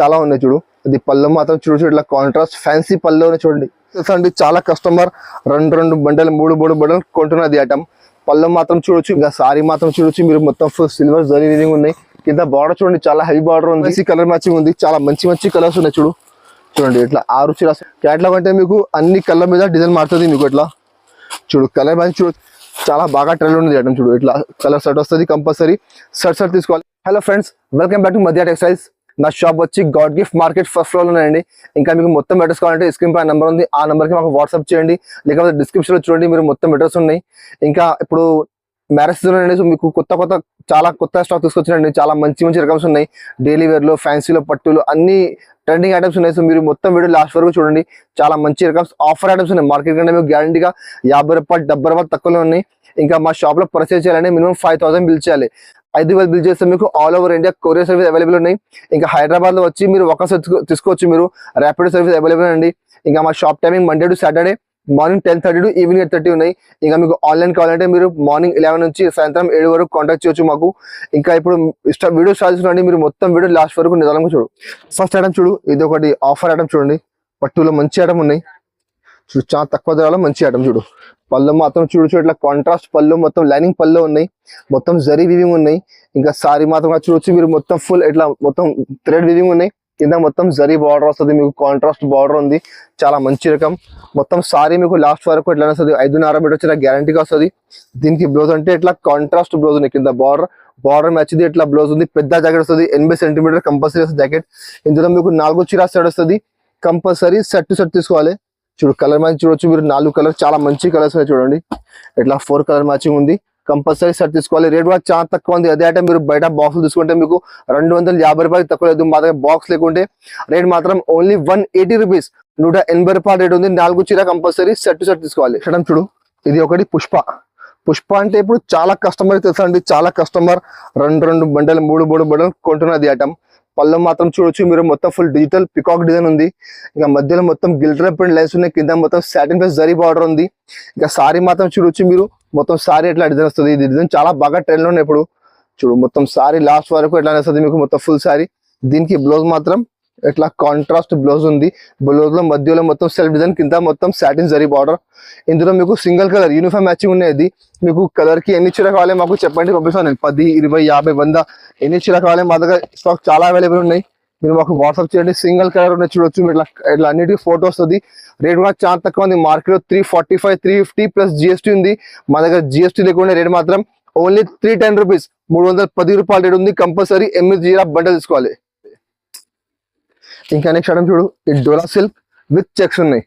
చాలా ఉన్నాయి చూడు. అది పళ్ళు మాత్రం చూడు చూడు ఇట్లా కాంట్రాస్ట్ ఫ్యాన్సీ పళ్ళు చూడండి. చూసండి అండి చాలా కస్టమర్ రెండు రెండు బండలు మూడు మూడు బండలు కొంటున్నది ఐటమ్ పళ్ళు మాత్రం చూడొచ్చు ఇంకా సారీ మాత్రం చూడొచ్చు. మీరు మొత్తం ఫుల్ సిల్వర్ జరీ వీవింగ్ ఉన్నాయి. కింద బార్డర్ చూడండి చాలా హెవీ బార్డర్ ఉంది. కలర్ మ్యాచింగ్ ఉంది. చాలా మంచి మంచి కలర్స్ ఉన్నాయి చూడు. చూడండి ఇట్లా ఆరు చీర క్యాట్లాగ్ అంటే మీకు అన్ని కలర్ మీద డిజైన్ మారుతుంది మీకు ఇట్లా. చూడు కలర్ మ్యాచింగ్ చూడు. చాలా బాగా ట్రెండ్ ఉంది ఐటమ్ చూడు. ఇట్లా కలర్ షర్ట్ వస్తుంది కంపల్సరీ. షర్ట్ షర్ట్ తీసుకోవాలి. Hello friends welcome back to Madhya textiles నా షాప్ వచ్చి god gift market first floor ఉన్నాయండి ఇంకా మీకు మొత్తం అడ్రస్ కావాలంటే స్క్రీన్ పై నెంబర్ ఉంది. ఆ నెంబర్కి మాకు వాట్సాప్ చేయండి. లేకపోతే డిస్క్రిప్షన్లో చూడండి మీరు మొత్తం అడ్రస్ ఉన్నాయి. ఇంకా ఇప్పుడు మ్యారేజ్ ఉన్నాయండి సో మీకు కొత్త కొత్త చాలా కొత్త స్టాక్ తీసుకొచ్చినండి చాలా మంచి మంచి రకమ్స్ ఉన్నాయి. డైలీ వేర్లో ఫ్యాన్సీలో పట్టులు అన్ని ట్రెండింగ్ ఐటమ్స్ ఉన్నాయి. సో మీరు మొత్తం వీడియో లాస్ట్ వరకు చూడండి. చాలా మంచి రకమ్స్ ఆఫర్ ఐటమ్స్ ఉన్నాయి. మార్కెట్ కంటే మీకు గ్యారంటీగా యాభై రూపాయలు డెబ్బై రూపాయలు తక్కువలో ఉన్నాయి. ఇంకా మా షాప్లో పర్చేస్ చేయాలంటే మినిమం ఫైవ్ థౌసండ్ బిల్ చేయాలి. ఐదు వేలు బిల్ చేస్తే మీకు all over India courier service available ఉన్నాయి. ఇంకా హైదరాబాద్లో వచ్చి మీరు ఒక తీసుకోవచ్చు మీరు. ర్యాపిడ్ సర్వీస్ అవైలబుల్ అండి ఇంకా మా shop timing Monday to Saturday morning ten thirty to evening eight thirty ఉన్నాయి. ఇంకా మీకు ఆన్లైన్ కావాలంటే మీరు మార్నింగ్ ఎలెవెన్ నుంచి సాయంత్రం ఏడు వరకు కాంటాక్ట్ చేయొచ్చు మాకు. ఇంకా ఇప్పుడు ఇష్టం వీడియో స్టార్ట్ చూడండి మీరు మొత్తం వీడియో లాస్ట్ వరకు నిదానంగా చూడు. ఫస్ట్ ఐటమ్ చూడు. ఇది ఒకటి ఆఫర్ ఐటమ్ చూడండి. పట్టులో మంచి ఐటమ్ ఉన్నాయి. చూడు చాలా తక్కువ ధరలో మంచి ఐటమ్ చూడు. పళ్ళు మాత్రం చూడు చూడు ఇట్లా కాంట్రాస్ట్ పళ్ళు మొత్తం లైనింగ్ పళ్ళు ఉన్నాయి. మొత్తం జరీ వివింగ్ ఉన్నాయి. ఇంకా సారీ మాత్రం చూడొచ్చు మీరు మొత్తం ఫుల్ ఇట్లా మొత్తం థ్రెడ్ వివింగ్ ఉన్నాయి. కింద మొత్తం జరీ బార్డర్ వస్తుంది మీకు కాంట్రాస్ట్ బార్డర్ ఉంది. చాలా మంచి రకం. మొత్తం సారీ మీకు లాస్ట్ వరకు ఎట్లా వస్తుంది ఐదున్నర మీటర్ వచ్చిన గ్యారంటీగా వస్తుంది. దీనికి బ్లౌజ్ అంటే ఇట్లా కాంట్రాస్ట్ బ్లౌజ్ ఉంది కింద బార్డర్ బార్డర్ మ్యాచ్ ఇట్లా బ్లౌజ్ ఉంది. పెద్ద జాకెట్ వస్తుంది ఎనభై సెంటీమీటర్ కంపల్సరీ వస్తుంది జాకెట్ ఇందులో మీకు నాలుగు చీరా సెట్ వస్తుంది. కంపల్సరీ సెట్ సెట్ తీసుకోవాలి. చూడు కలర్ మ్యాచ్ చూడొచ్చు మీరు నాలుగు కలర్ చాలా మంచి కలర్స్ ఉన్నాయి చూడండి. ఇట్లా ఫోర్ కలర్ మ్యాచింగ్ ఉంది. కంపల్సరీ సెట్ తీసుకోవాలి. రేట్ కూడా చాలా తక్కువ ఉంది. అదే అంటే మీరు బయట బాక్స్ తీసుకుంటే మీకు రెండు వందల యాభై రూపాయలు తక్కువ లేదు. మా దగ్గర బాక్స్ లేకుంటే రేట్ మాత్రం ఓన్లీ వన్ ఎయిటీ రూపీస్ నూట ఎనభై రూపాయల రేట్ ఉంది. నాలుగు చీర కంపల్సరీ సెట్ సెట్ తీసుకోవాలి. చూడండి చూడు ఇది ఒకటి పుష్ప. పుష్ప అంటే ఇప్పుడు చాలా కస్టమర్ తెలుసా అండి? చాలా కస్టమర్ రెండు రెండు బండలు మూడు మూడు బండలు కొంటున్నది ఐటమ్ పళ్ళు మాత్రం చూడొచ్చు. మీరు మొత్తం ఫుల్ డిజిటల్ పికాక్ డిజైన్ ఉంది. ఇంకా మధ్యలో మొత్తం గిల్టర్ ప్రింట్ లైన్స్ ఉన్నాయి. కింద మొత్తం సాటిన్ ప్లస్ జరీ బార్డర్ ఉంది. ఇంకా సారీ మాత్రం చూడొచ్చు మీరు. మొత్తం సారీ ఎట్లా డిజైన్ వస్తుంది? ఇది డిజైన్ చాలా బాగా ట్రెండ్లో ఉన్నాయి ఇప్పుడు. చూడు మొత్తం సారీ లాస్ట్ వరకు ఎట్లా వస్తుంది మీకు? మొత్తం ఫుల్ సారీ దీనికి బ్లౌజ్ మాత్రం ఇట్లా కాంట్రాస్ట్ బ్లౌజ్ ఉంది. బ్లౌజ్లో మధ్యలో మొత్తం సెల్ఫ్ డిజైన్ కింద మొత్తం సాటిన్ జరీ బార్డర్ ఇందులో మీకు సింగిల్ కలర్ యూనిఫామ్ మ్యాచింగ్ ఉన్నది మీకు కలర్కి ఎన్ని చీర కావాలి మాకు చెప్పండి పంపిస్తాను నేను. పది ఇరవై యాభై వంద ఎన్ని చీర కావాలి మా దగ్గర స్టాక్ చాలా అవైలబుల్ ఉన్నాయి. మీరు మాకు వాట్సాప్ చేయండి సింగిల్ కలర్ ఉన్నాయి చూడొచ్చు. ఇట్లా ఇట్లా అన్నిటికీ ఫోటో వస్తుంది. రేట్ కూడా చాలా తక్కువ ఉంది. మార్కెట్లో three forty five three fifty plus GST ఉంది. మా దగ్గర జిఎస్టీ లేకుండా రేట్ మాత్రం ఓన్లీ త్రీ టెన్ రూపీస్ మూడు వందల పది రూపాయల రేట్ ఉంది. కంపల్సరీ ఎనిమిది జీరా బండల్ తీసుకోవాలి. ఇంకా నెక్స్ట్ ఐటమ్ చూడు ఈ డోలా సిల్క్ విత్ చెక్స్ ఉన్నాయి.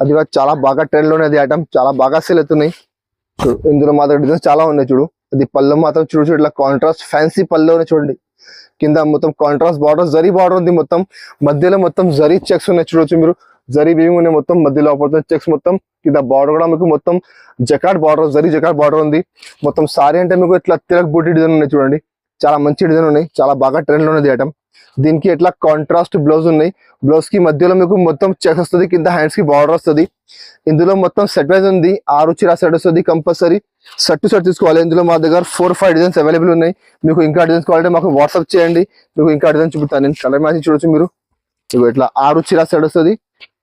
అది కూడా చాలా బాగా ట్రెండ్లో ఉన్నది ఐటమ్ చాలా బాగా సేల్ అవుతున్నాయి. చూడు ఇందులో మాత్రం డిజైన్స్ చాలా ఉన్నాయి చూడు. అది పళ్ళు మాత్రం చూడు చూడు ఇట్లా కాంట్రాస్ట్ ఫ్యాన్సీ పళ్ళు చూడండి. కింద మొత్తం కాంట్రాస్ట్ బార్డర్ జరీ బార్డర్ ఉంది మొత్తం. మధ్యలో మొత్తం జరీ చెక్స్ ఉన్నాయి చూడొచ్చు మీరు. జరీ వీవింగ్ ఉన్నాయి మొత్తం మధ్యలో పడుతుంది చెక్స్ మొత్తం. కింద బార్డర్ కూడా మీకు మొత్తం jacquard border zari jacquard border ఉంది. మొత్తం సారీ అంటే మీకు ఇట్లా తిరగబూటి బూటీ డిజైన్ ఉన్నాయి చూడండి. చాలా మంచి డిజైన్ ఉన్నాయి చాలా బాగా ట్రెండ్లో ఉన్నది ఐటమ్ దీనికి ఎట్లా కాంట్రాస్ట్ బ్లౌజ్ ఉన్నాయి. బ్లౌజ్కి మధ్యలో మీకు మొత్తం చెక్స్ వస్తుంది కింద హ్యాండ్స్కి బార్డర్ వస్తుంది. ఇందులో మొత్తం సెట్ వైజ్ ఉంది. ఆరు చీర సెట్ వస్తుంది కంపల్సరీ సెట్ టు సెట్ తీసుకోవాలి. ఇందులో మా దగ్గర ఫోర్ ఫైవ్ డిజైన్స్ అవైలబుల్ ఉన్నాయి. మీకు ఇంకా డిజైన్స్ కావాలంటే మాకు వాట్సాప్ చేయండి. మీకు ఇంకా డిజైన్ చూపుతాను నేను కలర్ మ్యాచింగ్ చూడొచ్చు మీరు. ఇగో ఇట్లా ఆరు చీర సెట్ వస్తుంది.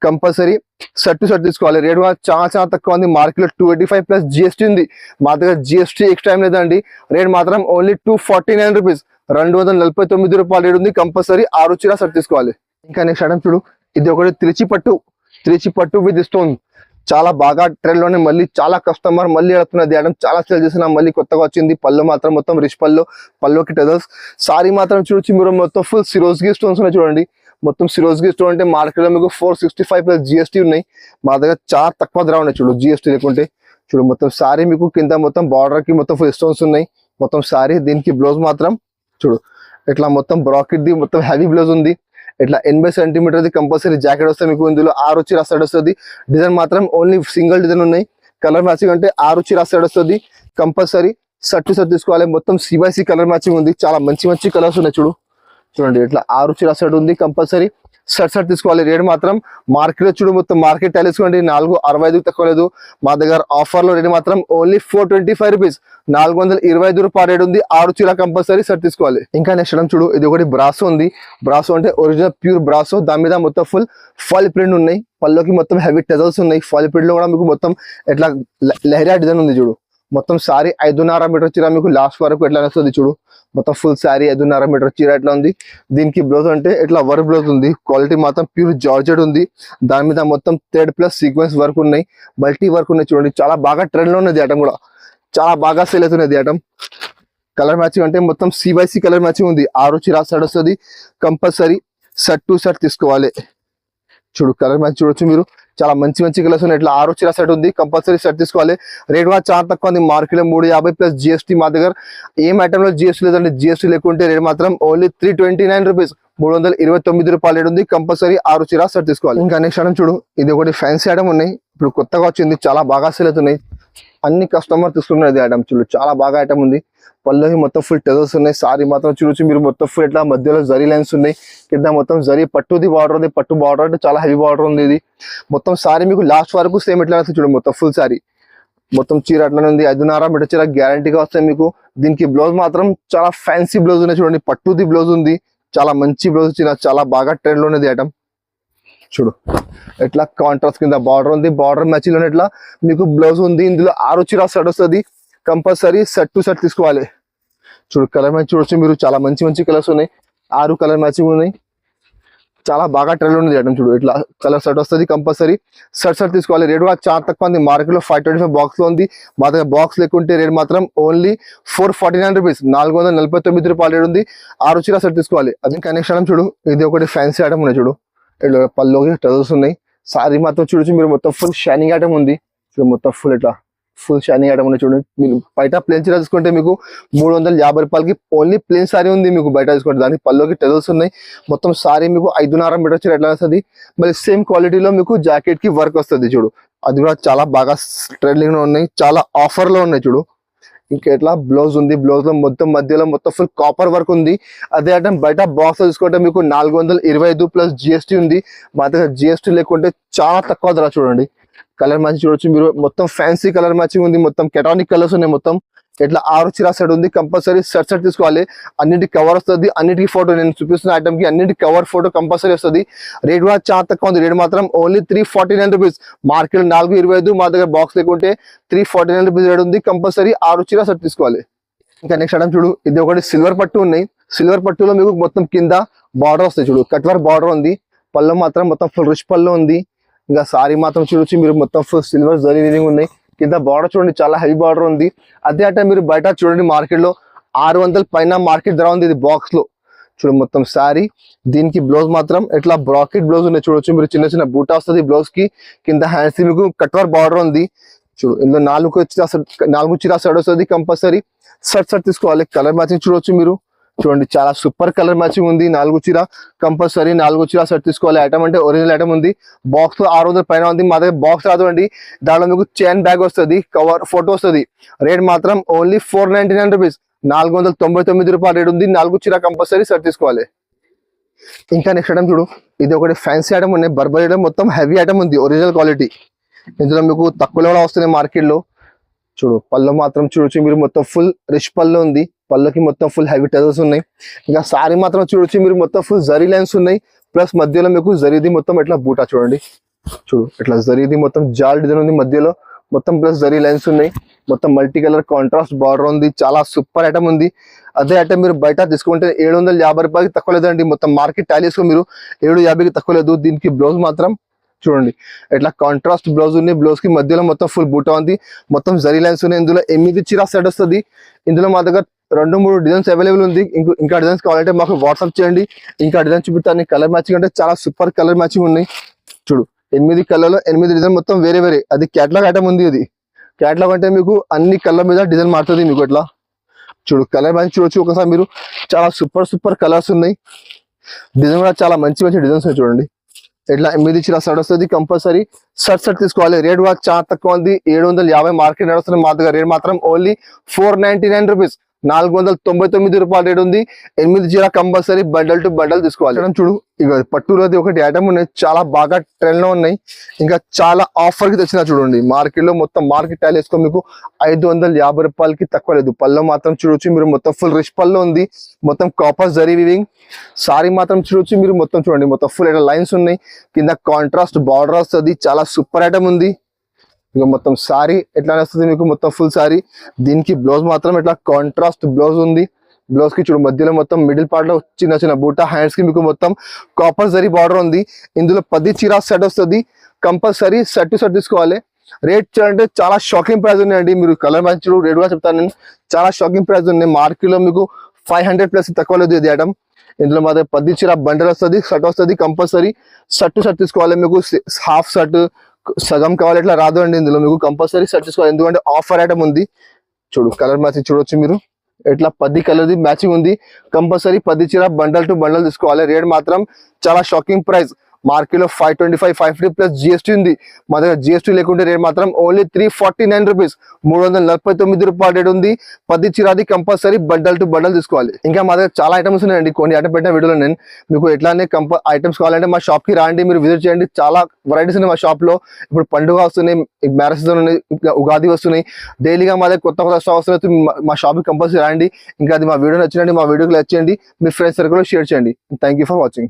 కంపల్సరీ సెట్ టు సెట్ తీసుకోవాలి. రేట్ చాలా చాలా తక్కువ ఉంది. మార్కెట్లో two eighty five plus GST ఉంది. మా దగ్గర జిఎస్టీ ఎక్స్ట్రా ఏం లేదండి. రేట్ మాత్రం only two forty nine rupees రెండు వందల నలభై తొమ్మిది రూపాయల రేట్ ఉంది కంపల్సరీ ఆరు చీర సెట్ తీసుకోవాలి. ఇంకా నెక్స్ట్ ఐటమ్ చూడు ఇది ఒకటి తిరిచి పట్టు తిరిచి పట్టు విత్ స్టోన్ చాలా బాగా ట్రెండ్లోనే మళ్ళీ చాలా కస్టమర్ మళ్ళీ అడుగుతున్నది ఐటమ్ చాలా సేల్ చేసిన మళ్ళీ కొత్తగా వచ్చింది పళ్ళు మాత్రం మొత్తం రిచ్ పళ్ళు పళ్ళుకి టెజల్స్ సారీ మాత్రం చూడొచ్చు మీరు మొత్తం ఫుల్ సిరోజ్గి స్టోన్స్ ఉన్నాయి చూడండి. మొత్తం సిరోజ్గి స్టోన్ అంటే మార్కెట్లో మీకు four sixty five plus GST ఉన్నాయి. మా దగ్గర చాలా తక్కువ ధర ఉన్నాయి చూడు జిఎస్టీ లేకుంటే. చూడు మొత్తం సారీ మీకు కింద మొత్తం బార్డర్కి మొత్తం ఫుల్ స్టోన్స్ ఉన్నాయి. మొత్తం సారీ దీనికి బ్లౌజ్ మాత్రం చూడు. ఇట్లా మొత్తం బ్రాకెట్ది మొత్తం హెవీ బ్లౌజ్ ఉంది. ఇట్లా ఎనభై సెంటీమీటర్ది కంపల్సరీ జాకెట్ వస్తే మీకు ఇందులో ఆరు వచ్చి సైడ్ వస్తుంది. డిజైన్ మాత్రం ఓన్లీ సింగిల్ డిజైన్ ఉన్నాయి. కలర్ మ్యాచింగ్ అంటే ఆరు వచ్చి సైడ్ వస్తుంది. కంపల్సరీ షర్ట్ షర్ట్ తీసుకోవాలి. మొత్తం సిబైసి కలర్ మ్యాచింగ్ ఉంది. చాలా మంచి మంచి కలర్స్ ఉన్నాయి చూడు. చూడండి ఇట్లా ఆరు వచ్చి సైడ్ ఉంది. కంపల్సరీ షర్ట్ షర్ట్ తీసుకోవాలి. రేట్ మాత్రం మార్కెట్ చూడు మొత్తం మార్కెట్ తెలుసుకోండి నాలుగు అరవై ఐదు తక్కువ లేదు. మా దగ్గర ఆఫర్లో రేటు రేట్ మాత్రం only four twenty five rupees. నాలుగు వందల ఇరవై ఐదు రూపాయలు రేట్ ఉంది. ఆరు చీర కంపల్సరీ షర్ట్ తీసుకోవాలి. ఇంకా నెక్స్ట్ చూడు ఇది ఒకటి బ్రాసో ఉంది. బ్రాసో అంటే ఒరిజినల్ ప్యూర్ బ్రాసో దాని మీద మొత్తం ఫుల్ ఫాల్ ప్రింట్ ఉన్నాయి. పళ్ళకి మొత్తం హెవీ టెజల్స్ ఉన్నాయి. ఫాల్ ప్రింట్లో కూడా మీకు మొత్తం ఎట్లా లెహరియా డిజైన్ ఉంది చూడు. మొత్తం సారీ ఐదున్నర మీటర్ చీర మీకు లాస్ట్ వరకు ఎట్లా వస్తుంది చూడు. మొత్తం ఫుల్ సారీ ఐదున్నర మీటర్ చీర ఎట్లా ఉంది. దీనికి బ్లౌజ్ అంటే ఇట్లా వర్క్ బ్లౌజ్ ఉంది. క్వాలిటీ మాత్రం ప్యూర్ జార్జెట్ ఉంది. దాని మీద మొత్తం థర్డ్ ప్లస్ సీక్వెన్స్ వర్క్ ఉన్నాయి. మల్టీ వర్క్ ఉన్నాయి చూడండి. చాలా బాగా ట్రెండ్లో ఉన్నది ఐటమ్ కూడా. చాలా బాగా సేల్ అవుతున్నది ఐటమ్ కలర్ మ్యాచింగ్ అంటే మొత్తం సివైసి కలర్ మ్యాచింగ్ ఉంది. ఆరు చీర సెట్ వస్తుంది. కంపల్సరీ సెట్ టు షర్ట్ తీసుకోవాలి. చూడు కలర్ మ్యాచ్ చూడొచ్చు మీరు. చాలా మంచి మంచి కలర్స్ ఉన్నాయి. ఇట్లా ఆరు చీర సెట్ ఉంది. కంపల్సరీ సెట్ తీసుకోవాలి. రేట్ కూడా చాలా తక్కువ ఉంది. మార్కెట్లో మూడు యాభై ప్లస్ జిఎస్టీ మా దగ్గర. ఏం ఐటెంలో జిఎస్టీ లేదంటే జిఎస్టీ లేకుంటే రేట్ మాత్రం only three twenty nine rupees మూడు వందల ఇరవై తొమ్మిది రూపాయలు రేట్ ఉంది. కంపల్సరీ ఆరు చీర సెట్ తీసుకోవాలి. ఇంకా నెక్స్ట్ ఐటమ్ చూడు. ఇది ఒకటి ఫ్యాన్సీ ఐటమ్ ఉన్నాయి. ఇప్పుడు కొత్తగా వచ్చింది. చాలా బాగా సేల్ అవుతున్నాయి. అన్ని కస్టమర్ తీసుకున్నది ఐటమ్ చూడు. చాలా బాగా ఐటమ్ ఉంది. పళ్ళకి మొత్తం ఫుల్ టెజర్స్ ఉన్నాయి. సారీ మాత్రం చూడొచ్చు. మీరు మొత్తం ఫుల్ ఇట్లా మధ్యలో జరీ లైన్స్ ఉన్నాయి. కింద మొత్తం జరీ పట్టుది బార్డర్ ఉంది. పట్టు బార్డర్ అంటే చాలా హెవీ బార్డర్ ఉంది ఇది. మొత్తం సారీ మీకు లాస్ట్ వరకు సేమ్ ఇట్లా వస్తుంది చూడండి. మొత్తం ఫుల్ సారీ. మొత్తం చీర అట్లనే ఉంది. ఐదున్నర మీటర్ చీర గ్యారంటీగా వస్తాయి మీకు. దీనికి బ్లౌజ్ మాత్రం చాలా ఫ్యాన్సీ బ్లౌజ్ ఉన్నాయి చూడండి. పట్టుది బ్లౌజ్ ఉంది. చాలా మంచి బ్లౌజ్ వచ్చిన చాలా బాగా ట్రెండ్లో ఉన్నది ఐటమ్ చూడు. ఎట్లా కాంట్రాస్ట్ కింద బార్డర్ ఉంది. బార్డర్ మ్యాచ్లో ఎట్లా మీకు బ్లౌజ్ ఉంది. ఇందులో ఆరు చీర సెట్ వస్తుంది. కంపల్సరీ సెట్ టు సెట్ తీసుకోవాలి. చూడు కలర్ మ్యాచ్ చూడొచ్చు మీరు. చాలా మంచి మంచి కలర్స్ ఉన్నాయి. ఆరు కలర్ మ్యాచింగ్ ఉన్నాయి. చాలా బాగా ట్రెండ్ ఉంది ఐటమ్ చూడు. ఇట్లా కలర్ సెట్ వస్తుంది కంపల్సరీ. సెట్ సెట్ తీసుకోవాలి. రేట్ కూడా చాలా తక్కువ ఉంది. మార్కెట్లో ఫైవ్ ట్వంటీ ఫైవ్ బాక్స్లో ఉంది. మా దగ్గర బాక్స్ లేకుంటే రేట్ మాత్రం only four forty nine rupees నాలుగు వందల నలభై తొమ్మిది రూపాయలు రేట్ ఉంది. ఆరు చీర సెట్ తీసుకోవాలి. అది కనెక్షన్ చూడు. ఇది ఒకటి ఫ్యాన్సీ ఐటమ్ ఉన్నాయి చూడు. ఇట్లా పళ్ళుకి టజల్స్ ఉన్నాయి. సారీ మాత్రం చూడొచ్చు. మీరు మొత్తం ఫుల్ షైనింగ్ ఐటమ్ ఉంది. మొత్తం ఫుల్ ఇట్లా. ఫుల్ షైనింగ్ ఐటమ్ ఉన్నాయి చూడండి. మీరు బయట ప్లేన్ చీర తీసుకుంటే మీకు మూడు వందల యాభై రూపాయలకి ఓన్లీ ప్లేన్ సారీ ఉంది మీకు బయట తీసుకుంటే దానికి పల్లోకి టెజల్స్ ఉన్నాయి. మొత్తం సారీ మీకు ఐదున్నర మీటర్ చీర ఎట్లా వస్తుంది? మళ్ళీ సేమ్ క్వాలిటీలో మీకు జాకెట్కి వర్క్ వస్తుంది చూడు. అది కూడా చాలా బాగా ట్రెండింగ్లో ఉన్నాయి. చాలా ఆఫర్లో ఉన్నాయి చూడు. ఇంకా ఎట్లా? బ్లౌజ్ ఉంది. బ్లౌజ్లో మొత్తం మధ్యలో మొత్తం ఫుల్ కాపర్ వర్క్ ఉంది. అదే ఐటమ్ బయట బాక్స్ చూసుకుంటే మీకు నాలుగు వందల ఇరవై ఐదు ప్లస్ జిఎస్టీ ఉంది. మా దగ్గర జిఎస్టీ లేకుంటే చాలా తక్కువ ధర చూడండి. కలర్ మ్యాచింగ్ చూడొచ్చు. మీరు మొత్తం ఫ్యాన్సీ కలర్ మ్యాచింగ్ ఉంది మొత్తం కెటానిక్ కలర్స్ ఉన్నాయి మొత్తం. ఇట్లా ఆరు చిరా సెట్ ఉంది కంపల్సరీ సెట్ సెట్ తీసుకోవాలి. అన్నిటికి కవర్ వస్తుంది అన్నిటికీ ఫోటో నేను చూపిస్తున్న ఐటమ్కి అన్నిటికి కవర్ ఫోటో కంపల్సరీ వస్తుంది. రేట్ కూడా చాలా తక్కువ ఉంది రేట్ మాత్రం only three forty nine rupees market నాలుగు ఇరవై ఐదు మా దగ్గర బాక్స్ లేకుంటే three forty nine rupees rate ఉంది కంపల్సరీ ఆరు చిరా సెట్ తీసుకోవాలి. ఇంకా నెక్స్ట్ ఐటమ్ చూడు ఇది ఒకటి సిల్వర్ పట్టు ఉన్నాయి. సిల్వర్ పట్టులో మీకు మొత్తం కింద బార్డర్ వస్తాయి చూడు. కట్వర్ బార్డర్ ఉంది. పళ్ళు మాత్రం మొత్తం ఫుల్ రిచ్ పళ్ళు ఉంది. ఇంకా సారీ మాత్రం చూడొచ్చు. మీరు మొత్తం ఫుల్ సిల్వర్ జరీ వీవింగ్ ఉన్నాయి. కింద బార్డర్ చూడండి చాలా హెవీ బార్డర్ ఉంది. అదే అంటే మీరు బయట చూడండి మార్కెట్లో ఆరు వందల పైన మార్కెట్ ధర ఉంది ఇది బాక్స్లో. చూడు మొత్తం సారీ. దీనికి బ్లౌజ్ మాత్రం ఇట్లా బ్రాకెట్ బ్లౌజ్ ఉన్నాయి చూడొచ్చు. మీరు చిన్న చిన్న బూటా వస్తుంది బ్లౌజ్కి. కింద హ్యాండ్స్ మీకు కట్వర్ బార్డర్ ఉంది. చూడు ఇందులో నాలుగు నాలుగు చిరా సైడ్ వస్తుంది కంపల్సరీ సెట్ సెట్ తీసుకోవాలి. కలర్ మ్యాచింగ్ చూడొచ్చు మీరు. చూడండి చాలా సూపర్ కలర్ మ్యాచింగ్ ఉంది. నాలుగు చీర కంపల్సరీ నాలుగు చీర సెట్ తీసుకోవాలి. ఐటమ్ అంటే ఒరిజినల్ ఐటమ్ ఉంది. బాక్స్ ఆరు వందల పైన ఉంది. మా దగ్గర బాక్స్ రాదు అండి. దాంట్లో మీకు చైన్ బ్యాగ్ వస్తుంది కవర్ ఫోటో వస్తుంది. రేట్ మాత్రం only four ninety nine rupees నాలుగు వందల తొంభై తొమ్మిది రూపాయలు రేట్ ఉంది. నాలుగు చీర కంపల్సరీ సెట్ తీసుకోవాలి. ఇంకా నెక్స్ట్ ఐటమ్ చూడు. ఇది ఒకటి ఫ్యాన్సీ ఐటమ్ ఉన్నాయి. బర్బర్ ఐటమ్ మొత్తం హెవీ ఐటమ్ ఉంది. ఒరిజినల్ క్వాలిటీ ఇందులో మీకు తక్కువలో కూడా వస్తున్నాయి మార్కెట్లో. చూడు పళ్ళు మాత్రం చూడొచ్చు. మీరు మొత్తం ఫుల్ రిచ్ పళ్ళు ఉంది. పళ్ళకి మొత్తం ఫుల్ హెవీ టెజల్స్ ఉన్నాయి. ఇంకా సారీ మాత్రం చూడొచ్చు మీరు మొత్తం ఫుల్ జరీ లైన్స్ ఉన్నాయి. ప్లస్ మధ్యలో మీకు జరీది మొత్తం ఇట్లా బూటా చూడండి. చూడు ఇట్లా జరీది మొత్తం జాల్ డిజైన్ ఉంది మధ్యలో. మొత్తం ప్లస్ జరీ లైన్స్ ఉన్నాయి. మొత్తం మల్టీ కలర్ కాంట్రాస్ట్ బార్డర్ ఉంది. చాలా సూపర్ ఐటమ్ ఉంది. అదే ఐటమ్ మీరు బయట తీసుకుంటే ఏడు వందల యాభై రూపాయలకి తక్కువ లేదండి. మొత్తం మార్కెట్ టాలీస్లో మీరు ఏడు యాభైకి తక్కువ లేదు. దీనికి బ్లౌజ్ మాత్రం చూడండి. ఇట్లా కాంట్రాస్ట్ బ్లౌజ్ ఉంది బ్లౌజ్కి మధ్యలో మొత్తం ఫుల్ బూటా ఉంది. మొత్తం జరీ లైన్స్ ఉన్నాయి. ఇందులో ఎనిమిది చిరా సెట్ వస్తుంది. ఇందులో మా దగ్గర రెండు మూడు డిజైన్స్ అవైలబుల్ ఉంది. ఇంకో- ఇంకా డిజైన్స్ కావాలంటే మాకు వాట్సాప్ చేయండి. ఇంకా డిజైన్ చూపిస్తాను. కలర్ మ్యాచింగ్ అంటే చాలా సూపర్ కలర్ మ్యాచింగ్ ఉన్నాయి చూడు ఎనిమిది కలర్లో ఎనిమిది డిజైన్ మొత్తం వేరే వేరే. అది క్యాట్లాగ్ ఐటమ్ ఉంది అది క్యాట్లాగ్ అంటే మీకు అన్ని కలర్ మీద డిజైన్ మారుతుంది మీకు ఎట్లా? చూడు కలర్ మ్యాచింగ్ చూడొచ్చు. ఒకసారి మీరు చాలా సూపర్ సూపర్ కలర్స్ ఉన్నాయి. డిజైన్ కూడా చాలా మంచి మంచి డిజైన్స్ ఉన్నాయి చూడండి. ఇట్లా ఎనిమిది చీర షర్ట్ వస్తుంది కంపల్సరీ షర్ట్ షర్ట్ తీసుకోవాలి. రేట్ కూడా చాలా తక్కువ ఉంది. ఏడు వందల యాభై మార్కెట్ నడుస్తుంది మా దగ్గర. రేట్ మాత్రం only four ninety nine rupees నాలుగు వందల తొంభై తొమ్మిది రూపాయల రేట్ ఉంది. ఎనిమిది చీర కంపల్సరీ బండల్ టు బండల్ తీసుకోవాలి. చూడు ఇక పట్టులోది ఒకటి ఐటమ్ ఉన్నాయి. చాలా బాగా ట్రెండ్లో ఉన్నాయి. ఇంకా చాలా ఆఫర్కి తెచ్చిన చూడండి. మార్కెట్లో మొత్తం మార్కెట్ టైల్ వేసుకో మీకు. ఐదు వందల యాభై రూపాయలకి తక్కువ లేదు. పళ్ళు మాత్రం చూడొచ్చు. మీరు మొత్తం ఫుల్ రిచ్ పళ్ళు ఉంది. మొత్తం కాపర్ జరీ వివింగ్ సారీ మాత్రం చూడొచ్చు. మీరు మొత్తం చూడండి. మొత్తం ఫుల్ లైన్స్ ఉన్నాయి. కింద కాంట్రాస్ట్ బార్డర్ వస్తుంది. చాలా సూపర్ ఐటమ్ ఉంది. ఇక మొత్తం సారీ ఎట్లా వస్తుంది మీకు? మొత్తం ఫుల్ సారీ. దీనికి బ్లౌజ్ మాత్రం ఇట్లా కాంట్రాస్ట్ బ్లౌజ్ ఉంది. బ్లౌజ్కి చూడు మధ్యలో మొత్తం మిడిల్ పార్ట్లో చిన్న చిన్న బూటా హ్యాండ్స్కి మీకు మొత్తం కాపర్ జరీ బార్డర్ ఉంది. ఇందులో పది చీరా సెట్ వస్తుంది. కంపల్సరీ సెట్ టు సెట్ తీసుకోవాలి. రేట్ చూడండి చాలా షాకింగ్ ప్రైస్ ఉన్నాయండి. మీరు కలర్ మ్యాచ్ చూడు రేట్ కూడా చెప్తాను నేను. చాలా షాకింగ్ ప్రైస్ ఉన్నాయి. మార్కెట్లో మీకు ఫైవ్ హండ్రెడ్ ప్లస్ తక్కువ లేదు ఇది ఐటమ్ ఇందులో మాత్రం పది చీర బండల్ వస్తుంది షర్ట్ వస్తుంది కంపల్సరీ షర్ట్ షర్ట్ తీసుకోవాలి మీకు. హాఫ్ షర్ట్ సగం కావాలి ఇట్లా రాదు అండి ఇందులో. మీకు కంపల్సరీ షర్ట్ చేసుకోవాలి ఎందుకంటే ఆఫర్ ఐటమ్ ఉంది. చూడు కలర్ మ్యాచింగ్ చూడొచ్చు మీరు. ఇట్లా పది కలర్ది మ్యాచింగ్ ఉంది. కంపల్సరీ పది చీర బండల్ టు బండల్ తీసుకోవాలి. రేట్ మాత్రం చాలా షాకింగ్ ప్రైస్ మార్కెట్లో five twenty five five fifty plus GST ఉంది. మా దగ్గర జిఎస్టీ లేకుంటే రేట్ మాత్రం only three forty nine rupees మూడు వందల నలభై తొమ్మిది రూపాయల రేట్ ఉంది. పది చిరాది కంపల్సరీ బండల్ టు బండల్ తీసుకోవాలి. ఇంకా మా దగ్గర చాలా ఐటమ్స్ ఉన్నాయండి. కొన్ని ఐటమ్ పెట్టిన వీడియోలో నేను మీకు ఎట్లానే కంప ఐటమ్స్ కావాలంటే మా షాప్కి రాండి మీరు విజిట్ చేయండి. చాలా వెరైటీస్ ఉన్నాయి మా షాప్లో ఇప్పుడు పండుగ వస్తున్నాయి మ్యారేజ్ సీజన్ ఉన్నాయి ఇంకా ఉగాది వస్తున్నాయి. డైలీగా మా దగ్గర కొత్త కొత్త స్టాక్ వస్తున్నాయి. మా- మా షాప్కి కంపల్సరీ రాండి. ఇంకా అది మా వీడియో నచ్చినండి మా వీడియోకి లైక్ చేయండి. మీ ఫ్రెండ్స్ సర్కిల్లో షేర్ చేయండి. Thank you for watching